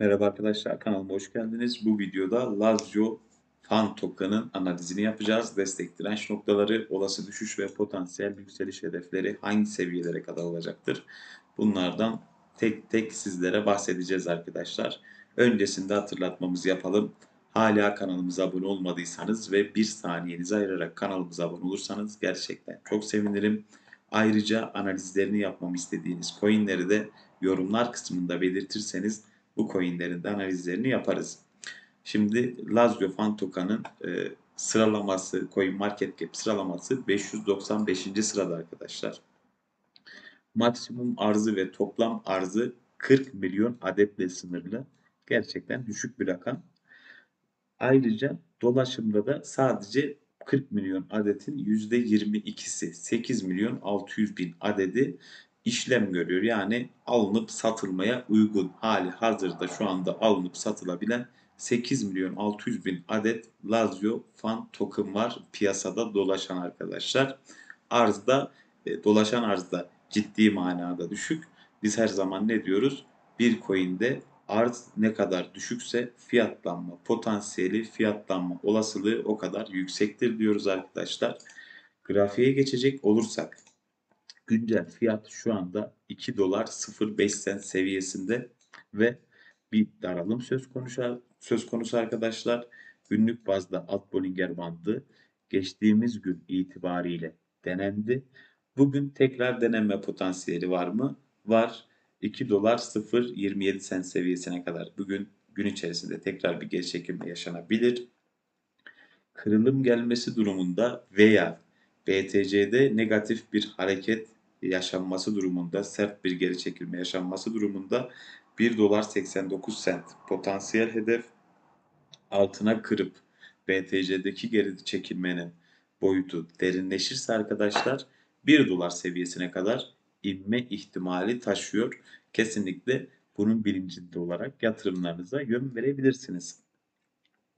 Merhaba arkadaşlar kanalıma hoş geldiniz. Bu videoda Lazio Fan Token'ın analizini yapacağız. Destek direnç noktaları, olası düşüş ve potansiyel yükseliş hedefleri hangi seviyelere kadar olacaktır? Bunlardan tek tek sizlere bahsedeceğiz arkadaşlar. Öncesinde hatırlatmamızı yapalım. Hala kanalımıza abone olmadıysanız ve bir saniyenizi ayırarak kanalımıza abone olursanız gerçekten çok sevinirim. Ayrıca analizlerini yapmamı istediğiniz coinleri de yorumlar kısmında belirtirseniz bu coinlerin de analizlerini yaparız. Şimdi Lazio Fan Token'ın e, sıralaması, Coin Market Cap sıralaması 595. sırada arkadaşlar. Maksimum arzı ve toplam arzı 40 milyon adetle sınırlı. Gerçekten düşük bir rakam. Ayrıca dolaşımda da sadece 40 milyon adetin %22'si 8 milyon 600 bin adedi işlem görüyor. Yani alınıp satılmaya uygun hali hazırda şu anda alınıp satılabilen 8 milyon 600 bin adet Lazio Fan token var piyasada dolaşan arkadaşlar. Arzda e, dolaşan arzda ciddi manada düşük. Biz her zaman ne diyoruz? Bir coin'de arz ne kadar düşükse fiyatlanma potansiyeli, fiyatlanma olasılığı o kadar yüksektir diyoruz arkadaşlar. Grafiğe geçecek olursak güncel fiyat şu anda 2 dolar 05 sent seviyesinde ve bir daralım söz konusu söz konusu arkadaşlar. Günlük bazda alt Bollinger bandı geçtiğimiz gün itibariyle denendi. Bugün tekrar deneme potansiyeli var mı? Var. 2 dolar 0.27 sent seviyesine kadar bugün gün içerisinde tekrar bir geri çekilme yaşanabilir. Kırılım gelmesi durumunda veya BTC'de negatif bir hareket yaşanması durumunda, sert bir geri çekilme yaşanması durumunda 1 dolar 89 sent potansiyel hedef altına kırıp BTC'deki geri çekilmenin boyutu derinleşirse arkadaşlar 1 dolar seviyesine kadar inme ihtimali taşıyor. Kesinlikle bunun bilincinde olarak yatırımlarınıza yön verebilirsiniz.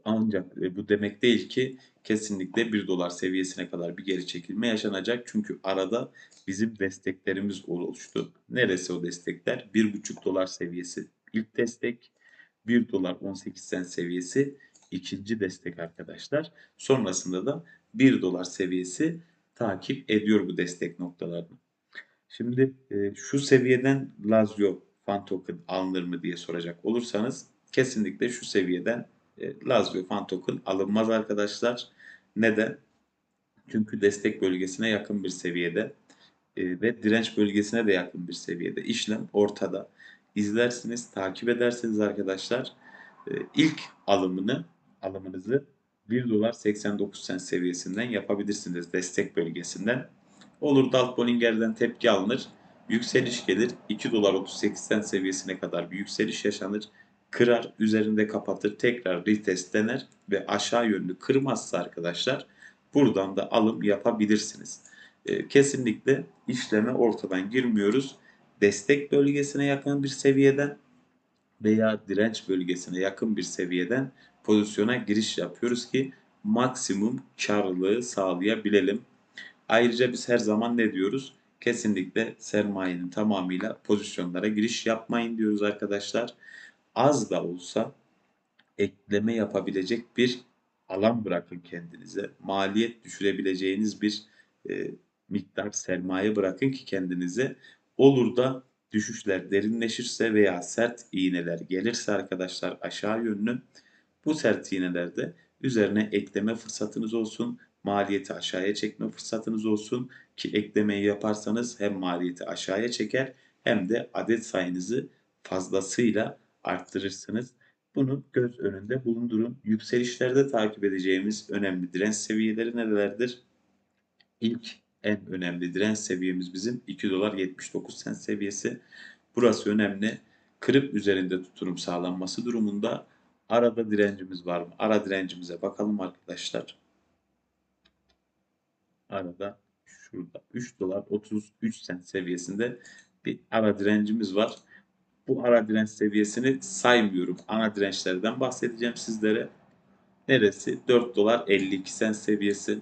Ancak e, bu demek değil ki kesinlikle 1 dolar seviyesine kadar bir geri çekilme yaşanacak. Çünkü arada bizim desteklerimiz oluştu. Neresi o destekler? 1,5 dolar seviyesi ilk destek. 1 dolar 18 sen seviyesi ikinci destek arkadaşlar. Sonrasında da 1 dolar seviyesi takip ediyor bu destek noktalarını. Şimdi e, şu seviyeden Lazio Fan Token alınır mı diye soracak olursanız kesinlikle şu seviyeden Lazio Fan Token alınmaz arkadaşlar. Neden? Çünkü destek bölgesine yakın bir seviyede e, ve direnç bölgesine de yakın bir seviyede işlem ortada. İzlersiniz, takip edersiniz arkadaşlar. E, ilk alımını alımınızı 1 dolar 89 sen seviyesinden yapabilirsiniz destek bölgesinden. Olur Dalt Bollinger'den tepki alınır. Yükseliş gelir. 2 dolar 38 sen seviyesine kadar bir yükseliş yaşanır. Kırar, üzerinde kapatır, tekrar retest dener ve aşağı yönlü kırmazsa arkadaşlar buradan da alım yapabilirsiniz. E, kesinlikle işleme ortadan girmiyoruz. Destek bölgesine yakın bir seviyeden veya direnç bölgesine yakın bir seviyeden pozisyona giriş yapıyoruz ki maksimum karlılığı sağlayabilelim. Ayrıca biz her zaman ne diyoruz? Kesinlikle sermayenin tamamıyla pozisyonlara giriş yapmayın diyoruz arkadaşlar. Az da olsa ekleme yapabilecek bir alan bırakın kendinize. Maliyet düşürebileceğiniz bir e, miktar sermaye bırakın ki kendinize. Olur da düşüşler derinleşirse veya sert iğneler gelirse arkadaşlar aşağı yönlü bu sert iğnelerde üzerine ekleme fırsatınız olsun. Maliyeti aşağıya çekme fırsatınız olsun ki eklemeyi yaparsanız hem maliyeti aşağıya çeker hem de adet sayınızı fazlasıyla arttırırsınız. Bunu göz önünde bulundurun. Yükselişlerde takip edeceğimiz önemli direnç seviyeleri nerelerdir? İlk en önemli direnç seviyemiz bizim 2 dolar 79 sent seviyesi. Burası önemli. Kırıp üzerinde tuturum sağlanması durumunda arada direncimiz var mı? Ara direncimize bakalım arkadaşlar. Arada şurada 3 dolar 33 sent seviyesinde bir ara direncimiz var. Bu ara direnç seviyesini saymıyorum. Ana dirençlerden bahsedeceğim sizlere. Neresi? 4 dolar 52 sent seviyesi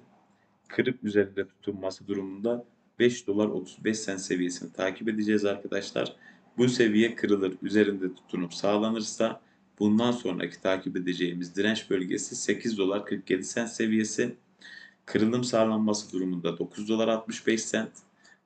kırıp üzerinde tutunması durumunda 5 dolar 35 sen seviyesini takip edeceğiz arkadaşlar. Bu seviye kırılır, üzerinde tutunup sağlanırsa bundan sonraki takip edeceğimiz direnç bölgesi 8 dolar 47 sent seviyesi. Kırılım sağlanması durumunda 9 dolar 65 sent.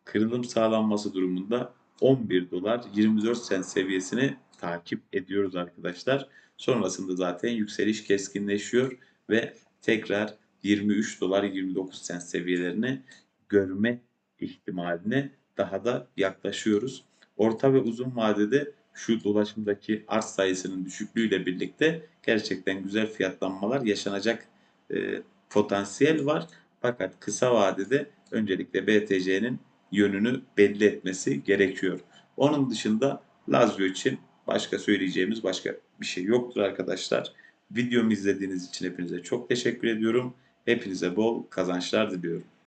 Kırılım sağlanması durumunda 11 dolar 24 sent seviyesini takip ediyoruz arkadaşlar. Sonrasında zaten yükseliş keskinleşiyor ve tekrar 23 dolar 29 sent seviyelerini görme ihtimaline daha da yaklaşıyoruz. Orta ve uzun vadede şu dolaşımdaki arz sayısının düşüklüğüyle birlikte gerçekten güzel fiyatlanmalar yaşanacak e, potansiyel var. Fakat kısa vadede öncelikle BTC'nin yönünü belli etmesi gerekiyor. Onun dışında Lazio için başka söyleyeceğimiz başka bir şey yoktur arkadaşlar. Videomu izlediğiniz için hepinize çok teşekkür ediyorum. Hepinize bol kazançlar diliyorum.